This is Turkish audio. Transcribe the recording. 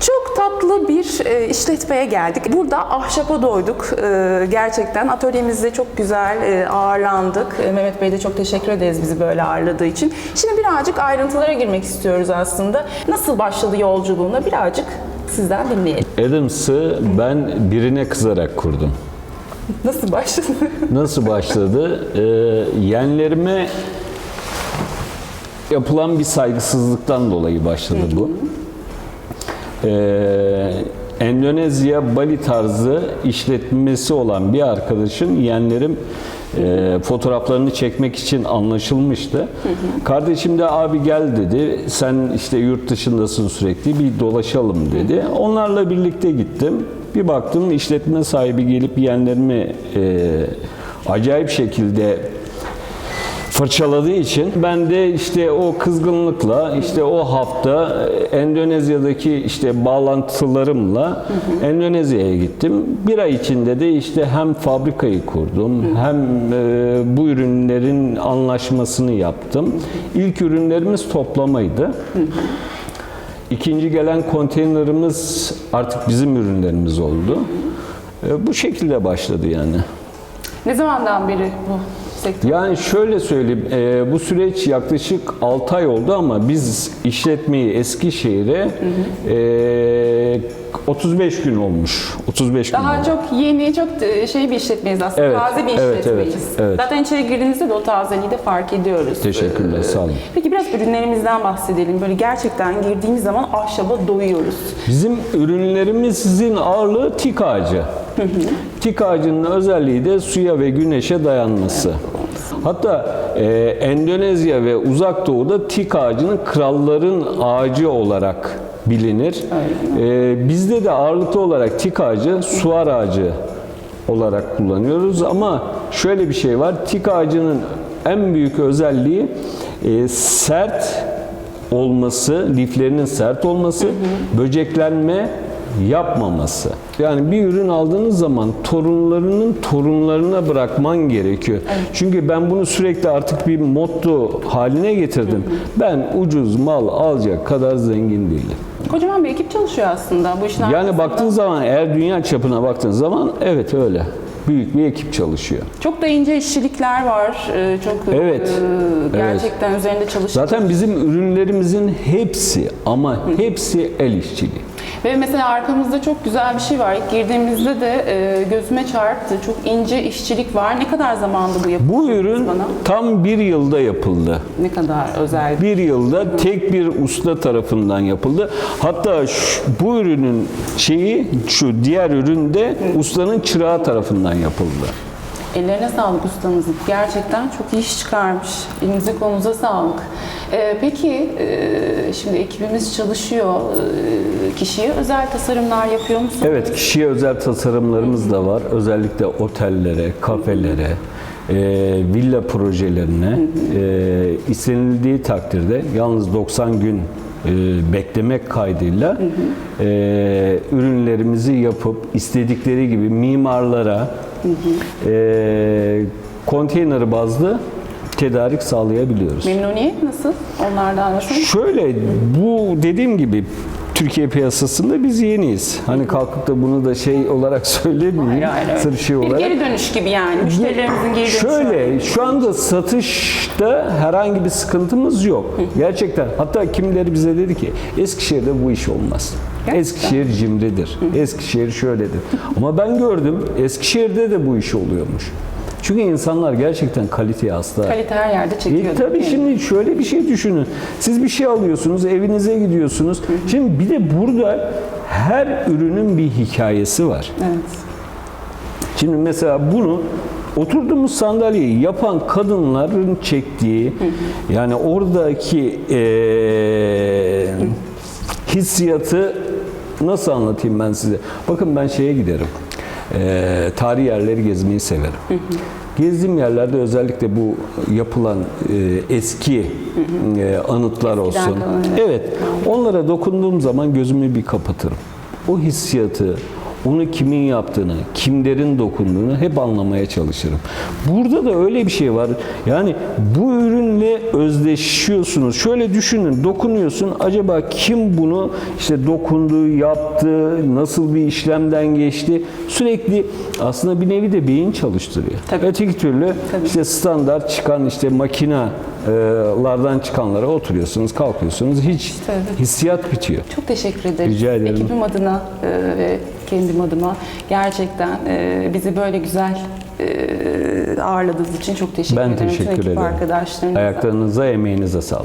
Çok tatlı bir e, işletmeye geldik. Burada ahşapa doyduk. E, gerçekten atölyemizde çok güzel e, ağırlandık. E, Mehmet Bey de çok teşekkür ederiz bizi böyle ağırladığı için. Şimdi birazcık ayrıntılara girmek istiyoruz aslında. Nasıl başladı yolculuğuna birazcık sizden dinleyelim. Adams'ı ben birine kızarak kurdum. Nasıl başladı? Nasıl başladı? Yeğenlerime yapılan bir saygısızlıktan dolayı başladı bu. Ee, Endonezya Bali tarzı işletmesi olan bir arkadaşım yeğenlerim e, fotoğraflarını çekmek için anlaşılmıştı. Kardeşim de abi gel dedi. Sen işte yurt dışındasın sürekli bir dolaşalım dedi. Onlarla birlikte gittim. Bir baktım işletme sahibi gelip yeğenlerimi e, acayip şekilde fırçaladığı için ben de işte o kızgınlıkla işte o hafta Endonezya'daki işte bağlantılarımla Endonezya'ya gittim. Bir ay içinde de işte hem fabrikayı kurdum hem e, bu ürünlerin anlaşmasını yaptım. İlk ürünlerimiz toplamaydı. İkinci gelen konteynerimiz artık bizim ürünlerimiz oldu. E, Bu şekilde başladı yani. ne zamandan beri bu sektör? Yani şöyle söyleyeyim, e, bu süreç yaklaşık 6 ay oldu ama biz işletmeyi Eskişehir'e e, 35 gün olmuş. 35 gün Daha oldu. çok yeni, çok e, şey bir işletmeyiz aslında. Evet, taze bir evet, işletmeyiz. evet, evet. Zaten içeri girdiğinizde de o tazeliği de fark ediyoruz. Teşekkürler, sağ olun. Peki biraz ürünlerimizden bahsedelim. Böyle gerçekten girdiğimiz zaman ahşaba doyuyoruz. Bizim ürünlerimizin ağırlığı tik ağacı. Tik ağacının özelliği de suya ve güneşe dayanması. Hatta e, Endonezya ve Uzak Doğu'da tik ağacının kralların ağacı olarak bilinir. E, bizde de ağırlıklı olarak tik ağacı suar ağacı olarak kullanıyoruz ama şöyle bir şey var. Tik ağacının en büyük özelliği e, sert olması, liflerinin sert olması, böceklenme yapmaması. Yani bir ürün aldığınız zaman torunlarının torunlarına bırakman gerekiyor. Çünkü ben bunu sürekli artık bir motto haline getirdim. Ben ucuz mal alacak kadar zengin değilim. Kocaman bir ekip çalışıyor aslında bu işin Yani baktığın zaman eğer dünya çapına baktığın zaman evet öyle. Büyük bir ekip çalışıyor. Çok da ince işçilikler var. Ee, Çok e, Evet, gerçekten üzerinde çalışıyor. Zaten bizim ürünlerimizin hepsi ama hepsi el işçiliği. Ve mesela arkamızda çok güzel bir şey var. İlk girdiğimizde de e, gözüme çarptı. Çok ince işçilik var. Ne kadar zamanda bu yapıldı? Bu ürün bana? tam bir yılda yapıldı. Ne kadar özel. Bir yılda tek bir usta tarafından yapıldı. Hatta şu- bu ürünün şeyi şu diğer ürün de ustanın çırağı tarafından yapıldı. Ellerine sağlık ustamızın. Gerçekten çok iyi iş çıkarmış. Elinize kolunuza sağlık. Ee, peki e, şimdi ekibimiz çalışıyor. Ee, kişiye özel tasarımlar yapıyor musunuz? Evet, kişiye özel tasarımlarımız da var. Özellikle otellere, kafelere, e, villa projelerine e, istenildiği takdirde yalnız 90 gün e, beklemek kaydıyla e, ürünlerimizi yapıp istedikleri gibi mimarlara e, konteyner bazlı tedarik sağlayabiliyoruz. Memnuniyet nasıl? Onlardan nasıl? Şöyle bu dediğim gibi Türkiye piyasasında biz yeniyiz. Hani kalkıp da bunu da şey olarak söylemeyeyim. Yani Sırf şey bir olarak. geri dönüş gibi yani. Müşterilerimizin geri dönüşü. Şöyle şu anda satışta herhangi bir sıkıntımız yok. Gerçekten. Hatta kimileri bize dedi ki Eskişehir'de bu iş olmaz. Gerçekten. Eskişehir cimridir. Eskişehir şöyledir. Ama ben gördüm Eskişehir'de de bu iş oluyormuş. Çünkü insanlar gerçekten kaliteye hasta. Kalite her yerde çekiyor. E, tabii şimdi şöyle bir şey düşünün. Siz bir şey alıyorsunuz, evinize gidiyorsunuz. Şimdi bir de burada her ürünün bir hikayesi var. Evet. Şimdi mesela bunu oturduğumuz sandalyeyi yapan kadınların çektiği yani oradaki eee, hissiyatı nasıl anlatayım ben size? Bakın ben şeye giderim. Eee tarihi yerleri gezmeyi severim. Gezdiğim yerlerde özellikle bu yapılan eee, eski eee, anıtlar olsun. kalan, evet. Evet. Onlara dokunduğum zaman gözümü bir kapatırım. O hissiyatı, onu kimin yaptığını, kimlerin dokunduğunu hep anlamaya çalışırım. Burada da öyle bir şey var. Yani bu ürünle özdeşiyorsunuz. Şöyle düşünün, dokunuyorsun. Acaba kim bunu işte dokundu, yaptı, nasıl bir işlemden geçti? Sürekli aslında bir nevi de beyin çalıştırıyor. Tabii. Öteki türlü işte standart çıkan işte makinalardan çıkanlara oturuyorsunuz, kalkıyorsunuz. Hiç evet. hissiyat bitiyor. Çok teşekkür ederim. Rica ederim. Ekibim adına e, ve kendim adıma gerçekten e, bizi böyle güzel e, ağırladığınız için çok teşekkür Ben ederim. Bütün teşekkür ekip ederim. arkadaşlarınıza. Ayaklarınıza, emeğinize sağlık.